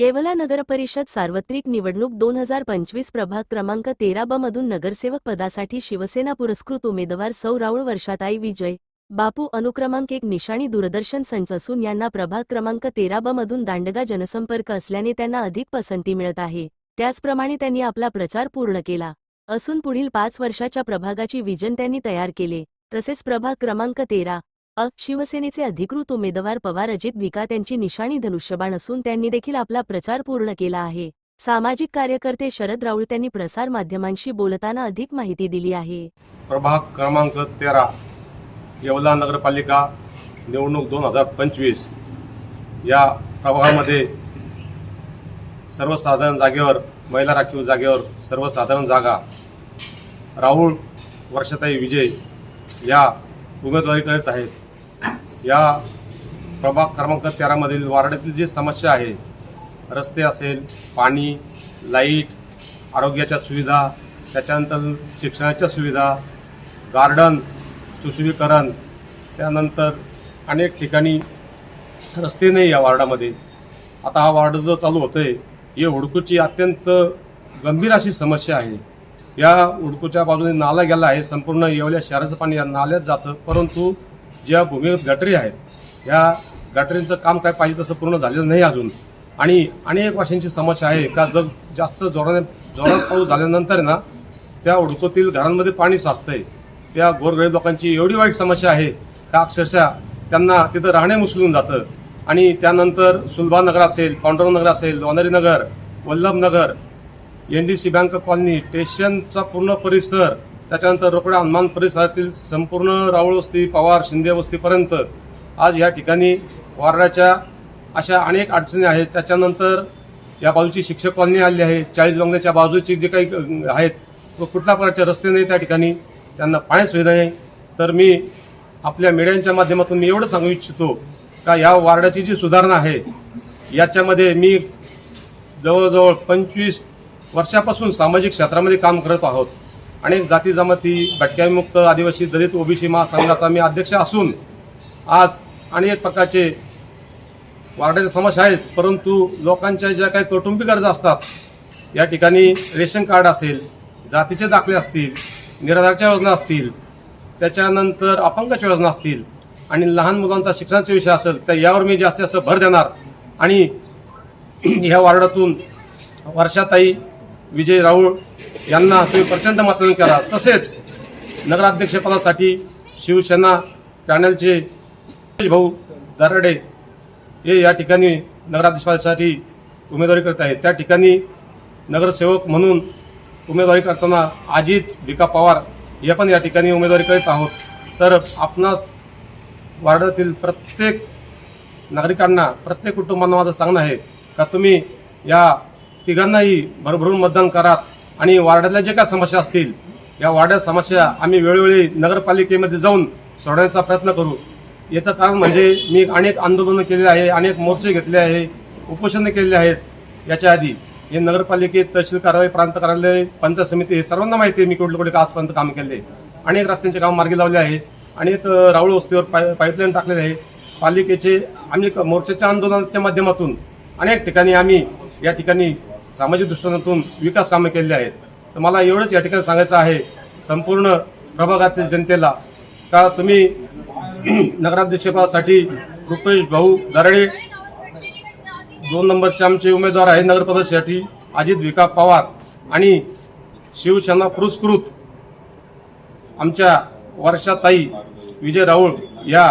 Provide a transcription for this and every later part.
येवला नगरपरिषद सार्वत्रिक निवडणूक दोन हजार पंचवीस प्रभाग क्रमांक तेरा ब मधून नगरसेवक पदासाठी शिवसेना पुरस्कृत उमेदवार सौ राऊळ वर्षाताई विजय बापू अनुक्रमांक एक निशाणी दूरदर्शन संच असून यांना प्रभाग क्रमांक तेरा ब मधून दांडगा जनसंपर्क असल्याने त्यांना अधिक पसंती मिळत आहे. त्याचप्रमाणे त्यांनी आपला प्रचार पूर्ण केला असून पुढील पाच वर्षाच्या प्रभागाची विजन त्यांनी तयार केले. तसेच प्रभाग क्रमांक तेरा अ शिवसेनेचे अधिकृत उमेदवार पवार अजित विकात यांची निशाणी धनुष्यबाण असून त्यांनी देखील आपला प्रचार पूर्ण केला आहे. सामाजिक कार्यकर्ते शरद राऊळ त्यांनी प्रसार माध्यमांशी बोलताना अधिक माहिती दिली आहे. प्रभाग क्रमांक तेरा येवला नगरपालिका निवडणूक दोन हजार पंचवीस. या प्रभागामध्ये सर्वसाधारण जागेवर महिला राखीव जागेवर सर्वसाधारण जागा. राहुल वर्षाताई विजय या उमेदवारी करत आहेत. या प्रभाग क्रमांक तेरामधील वार्डातील जी समस्या आहे रस्ते असेल पाणी लाइट आरोग्याच्या सुविधा त्याच्यानंतर शिक्षणाच्या सुविधा गार्डन सुशुभीकरण त्यानंतर अनेक ठिकाणी रस्ते नाही या वार्डामध्ये. आता हा वार्ड जो चालू होतोय ही हुडकूची अत्यंत गंभीर अशी समस्या आहे. या हुडकूच्या बाजूने नाला गेला आहे संपूर्ण येवल्या शहराचं पाणी या नाल्यात जातं परंतु ज्या भूमिगत गटरी आहेत या गटरींचं काम काय पाहिजे तसं पूर्ण झालेलं नाही अजून. आणि अनेक वर्षांची समस्या आहे. का जर जास्त जोराने जोरात पाऊस झाल्यानंतर ना त्या हुडकोतील घरांमध्ये पाणी साचतंय. त्या गोरगरीब लोकांची एवढी वाईट समस्या आहे का अक्षरशः त्यांना तिथं राहणे मुसलून जातं. आणि त्यानंतर सुलभा नगर असेल पांडुरंग नगर असेल Lonari Nagar Vallabh Nagar N D C bank colony स्टेशनचा पूर्ण परिसर त्याच्यानंतर रोकडा हनुमान परिसरातील संपूर्ण राऊळ वस्ती पवार शिंदे वस्तीपर्यंत आज या ठिकाणी वारडाच्या अशा अनेक अडचणी आहेत. त्याच्यानंतर या बाजूची शिक्षक कॉलनी आली आहे. चाळीस बंगल्याच्या बाजूची जे काही आहेत व कुठल्या प्रकारचे रस्ते नाही त्या ठिकाणी. त्यांना पाण्याची सुविधा नाही. तर मी आपल्या मीडियांच्या माध्यमातून मी एवढं सांगू इच्छितो का या वार्डाची जी सुधारणा आहे याच्यामध्ये मी जवळजवळ पंचवीस वर्षापासून सामाजिक क्षेत्रामध्ये काम करत आहोत. अनेक जाती जमाती भटक्यामुक्त आदिवासी दलित ओबीसी महासंघाचा मी अध्यक्ष असून आज अनेक प्रकारचे वार्डाच्या समस्या आहेत परंतु लोकांच्या ज्या काही कौटुंबिक गरजा असतात या ठिकाणी रेशन कार्ड असेल जातीचे दाखले असतील निराधारच्या योजना असतील त्याच्यानंतर अपंगाच्या योजना असतील आणि लहान मुलांचा शिक्षणाचा विषय असेल तर यावर मी जास्तीत जास्त भर देणार. आणि ह्या वार्डातून वर्षाताई विजय राऊळ यांना तुम्ही प्रचंड मतदान करा. तसेच नगराध्यक्षपदासाठी शिवसेना पॅनलचे भाऊ दराडे हे या ठिकाणी नगराध्यक्षपदासाठी उमेदवारी करत आहेत. त्या ठिकाणी नगरसेवक म्हणून उमेदवारी करताना अजित भिका पवार हे पण या ठिकाणी उमेदवारी करीत आहोत. तर आपणास वार्डातील प्रत्येक नागरिकांना प्रत्येक कुटुंबांना माझं सांगणं आहे का तुम्ही या तिघांनाही भरभरून मतदान करा आणि वार्डातल्या जे काय समस्या असतील या वार्डात समस्या आम्ही वेळोवेळी नगरपालिकेमध्ये जाऊन सोडवण्याचा प्रयत्न करू. याचं कारण म्हणजे मी अनेक आंदोलनं केले आहे अनेक मोर्चे घेतले आहे उपोषणं केलेली आहेत. याच्या आधी हे नगरपालिकेत तहसील कार्यालय प्रांत कार्यालय पंचायत समिती हे सर्वांना माहिती आहे. मी कुठले कुठे आजपर्यंत काम केले अनेक रस्त्यांचे काम मार्गी लावले आहे. अनेक अ, राऊळ वस्तीवर पाय पाईपलाईन टाकलेले आहे. पालिकेचे आम्ही क- मोर्चाच्या आंदोलनाच्या माध्यमातून अनेक ठिकाणी आम्ही या ठिकाणी सामाजिक दृष्टिकोनातून विकास कामे केलेली आहेत. तर मला एवढंच या ठिकाणी सांगायचं आहे संपूर्ण प्रभागातील जनतेला का तुम्ही नगराध्यक्षपदासाठी रुपेश भाऊ दराडे दोन नंबरचे आमचे उमेदवार आहेत नगरपदासाठी अजित विका पवार आणि शिवसेना पुरस्कृत आमच्या वर्षाताई विजय राऊळ या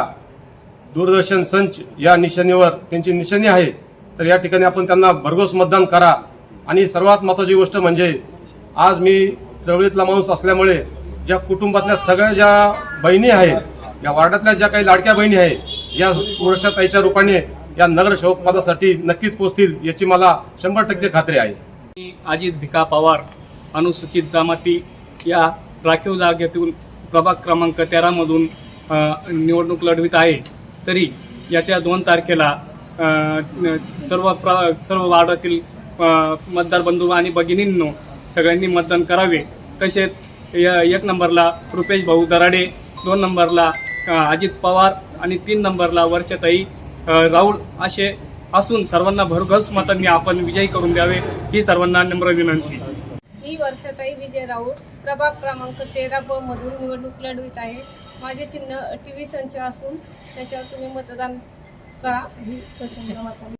दूरदर्शन संच या निशाणीवर त्यांची निशाणी आहे. तर या ठिकाणी आपण त्यांना भरघोस मतदान करा. आणि सर्वात महत्वाची गोष्ट म्हणजे आज मी चळवळीतला माणूस असल्यामुळे ज्या कुटुंबातल्या सगळ्या ज्या बहिणी आहेत या वार्डातल्या ज्या काही लाडक्या बहिणी आहेत या वर्षाताईच्या रूपाने या नगरसेवक पदासाठी नक्कीच पोचतील याची मला शंभर टक्के खात्री आहे. मी अजित भिका पवार अनुसूचित जमाती या राखीव जागेतून प्रभाग क्रमांक तेरामधून निवडणूक लढवित आहे. तरी येत्या दोन तारखेला सर्व प्र सर्व वार्डातील मतदार बंधू आणि भगिनींनो सगळ्यांनी मतदान करावे. तसेच य- एक नंबरला रुपेश भाऊ दराडे दोन नंबरला अजित पवार आणि तीन नंबरला वर्षताई राहुल राऊळ असे असून सर्वांना भरघस मतांनी आपण विजयी करून द्यावे ही सर्वांना नम्र विनंती. ही वर्षताई विजय राऊळ प्रभाग क्रमांक तेरा ब मधून निवडणूक लढवित आहे. माझे चिन्ह टी व्ही संच असून त्याच्यावर तुम्ही मतदान करा. ही प्रचंड मतांनी